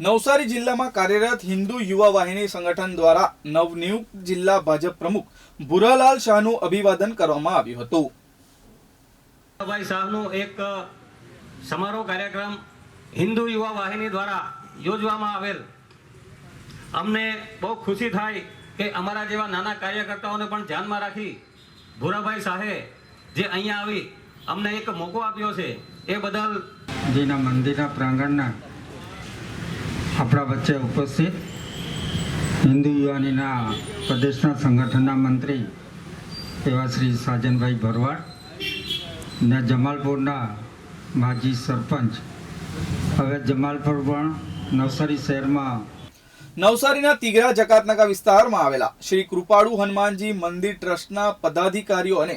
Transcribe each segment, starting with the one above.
નવસારી જિલ્લામાં કાર્યરત હિન્દુ યુવા વાહિની સંગઠન દ્વારા નવનિયુક્ત જિલ્લા ભાજપ પ્રમુખ ભુરાલાલ શાહનું અભિવાદન કરવામાં આવ્યું હતું. ભાઈ શાહનું એક સમારોહ કાર્યક્રમ હિન્દુ યુવા વાહિની દ્વારા યોજવામાં આવેલ. અમને બહુ ખુશી થાય કે અમારા જેવા નાના કાર્યકર્તાઓને પણ ધ્યાનમાં રાખી ભૂરાભાઈ શાહે જે અહીંયા આવી અમને એક મોકો આપ્યો છે એ બદલ જેના મંદિરના પ્રાંગણના આપણા વચ્ચે ઉપસ્થિત હિન્દુ યુવાનીના પ્રદેશના સંગઠનના મંત્રી એવા શ્રી સાજનભાઈ ભરવાડ ને જમાલપુરના માજી સરપંચ. હવે જમાલપુર પણ નવસારી શહેરમાં નવસારીના તિગરા જકાતનાકા વિસ્તારમાં આવેલા શ્રી કૃપાળુ હનુમાનજી મંદિર ટ્રસ્ટના પદાધિકારીઓ અને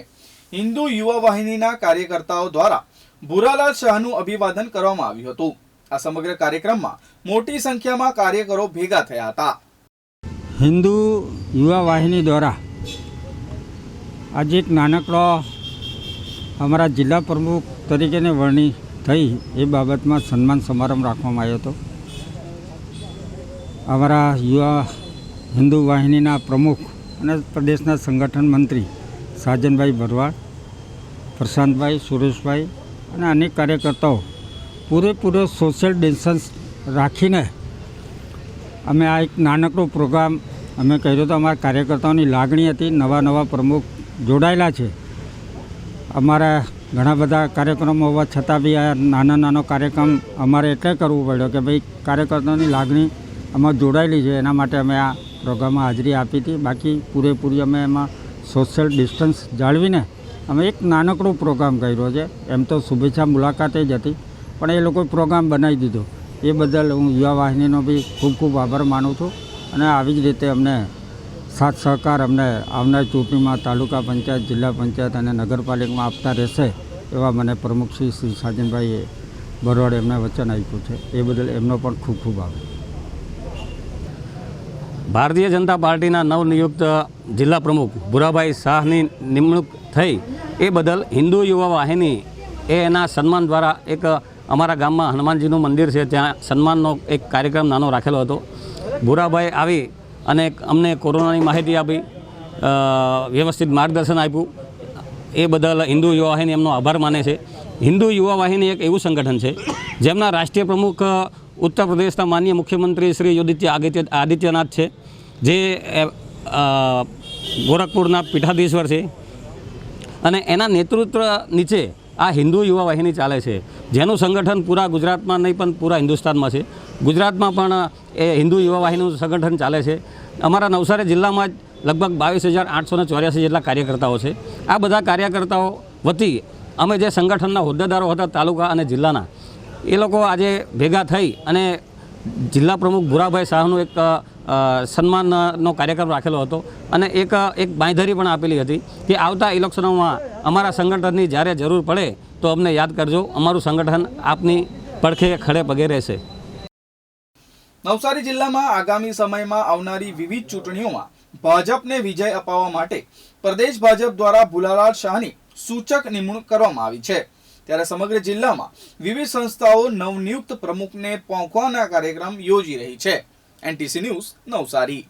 હિન્દુ યુવા વાહિનીના કાર્યકર્તાઓ દ્વારા ભુરાલાલ શાહનું અભિવાદન કરવામાં આવ્યું હતું. આ સમગ્ર કાર્યક્રમમાં મોટી સંખ્યામાં કાર્યકરો ભેગા થયા હતા. હિન્દુ યુવા વાહિની દ્વારા આજે એક નાનકડો અમારા જિલ્લા પ્રમુખ તરીકેને વરણી થઈ એ બાબતમાં સન્માન સમારંભ રાખવામાં આવ્યો હતો. અમારા યુવા હિન્દુ વાહિનીના પ્રમુખ અને પ્રદેશના સંગઠન મંત્રી સાજનભાઈ ભરવાડ, પ્રશાંતભાઈ, સુરેશભાઈ અને અનેક કાર્યકર્તાઓ પૂરેપૂરો સોશિયલ ડિસ્ટન્સ રાખીને અમે આ એક નાનકડો પ્રોગ્રામ અમે કર્યો તો અમારા કાર્યકર્તાઓની લાગણી હતી. નવા નવા પ્રમુખ જોડાયેલા છે. અમારા ઘણા બધા કાર્યક્રમો હોવા છતાં બી આ નાનો નાનો કાર્યક્રમ અમારે એટલે કરવું પડ્યો કે ભાઈ કાર્યકર્તાઓની લાગણી આમાં જોડાયેલી છે. એના માટે અમે આ પ્રોગ્રામમાં હાજરી આપી હતી. બાકી પૂરેપૂરી અમે એમાં સોશિયલ ડિસ્ટન્સ જાળવીને અમે એક નાનકડો પ્રોગ્રામ કર્યો છે. એમ તો શુભેચ્છા મુલાકાતે જ હતી. પણ એ લોકોએ પ્રોગ્રામ બનાવી દીધો. એ બદલ હું યુવા વાહિનીનો બી ખૂબ ખૂબ આભાર માનું છું અને આવી જ રીતે અમને સાથ સહકાર અમને આવનાર ચૂંટણીમાં તાલુકા પંચાયત, જિલ્લા પંચાયત અને નગરપાલિકામાં આપતા રહેશે એવા મને પ્રમુખ શ્રી શ્રી સાજનભાઈએ બરોડ એમને વચન આપ્યું છે. એ બદલ એમનો પણ ખૂબ ખૂબ આભાર. ભારતીય જનતા પાર્ટીના નવનિયુક્ત જિલ્લા પ્રમુખ ભુરાભાઈ શાહની નિમણૂક થઈ. એ બદલ હિન્દુ યુવા વાહિની એ એના સન્માન દ્વારા એક અમારા ગામમાં હનુમાનજીનું મંદિર છે, ત્યાં સન્માનનો એક કાર્યક્રમ નાનો રાખેલો હતો. ભૂરાભાઈ આવી અને અમને કોરોનાની માહિતી આપી વ્યવસ્થિત માર્ગદર્શન આપ્યું. એ બદલ હિન્દુ યુવા વાહિની એમનો આભાર માને છે. હિન્દુ યુવા વાહિની એક એવું સંગઠન છે, જેમના રાષ્ટ્રીય પ્રમુખ ઉત્તર પ્રદેશના માન્ય મુખ્યમંત્રી શ્રી યોદિત્ય આદિત્ય, આદિત્યનાથ છે, જે ગોરખપુરના પીઠાધીશ્વર છે. અને એના નેતૃત્વ નીચે આ હિન્દુ યુવા વાહિની ચાલે છે. જેનું સંગઠન પૂરા ગુજરાતમાં નહીં, પણ પૂરા હિન્દુસ્તાનમાં છે. ગુજરાતમાં પણ, એ હિન્દુ યુવા વાહિનીનું સંગઠન ચાલે છે. અમારા નવસારી જિલ્લામાં જ લગભગ બાવીસ હજાર આઠસો ને ચોર્યાસી જેટલા કાર્યકર્તાઓ છે. આ બધા કાર્યકર્તાઓ વતી અમે જે સંગઠનના હોદ્દેદારો હતા તાલુકા અને જિલ્લાના, એ લોકો આજે ભેગા થઈ અને જિલ્લા પ્રમુખ ભુરાભાઈ શાહનું એક સન્માનનો કાર્યક્રમ રાખેલો હતો અને એક એક બાંયધરી પણ આપેલી હતી કે આવતા ઇલેક્શનોમાં અમારા સંગઠનની જ્યારે જરૂર પડે તો અમને યાદ કરજો. અમારું સંગઠન આપની પડખે ખડે પગે રહેશે. નવસારી જિલ્લામાં આગામી સમયમાં આવનારી વિવિધ ચૂંટણીઓમાં ભાજપને વિજય અપાવવા માટે પ્રદેશ ભાજપ દ્વારા ભુલાલાલ શાહની સૂચક નિમણૂક કરવામાં આવી છે. ત્યારે સમગ્ર જિલ્લામાં વિવિધ સંસ્થાઓ નવનિયુક્ત પ્રમુખને પહોંચવાના કાર્યક્રમ યોજી રહી છે. NTC news Navsari.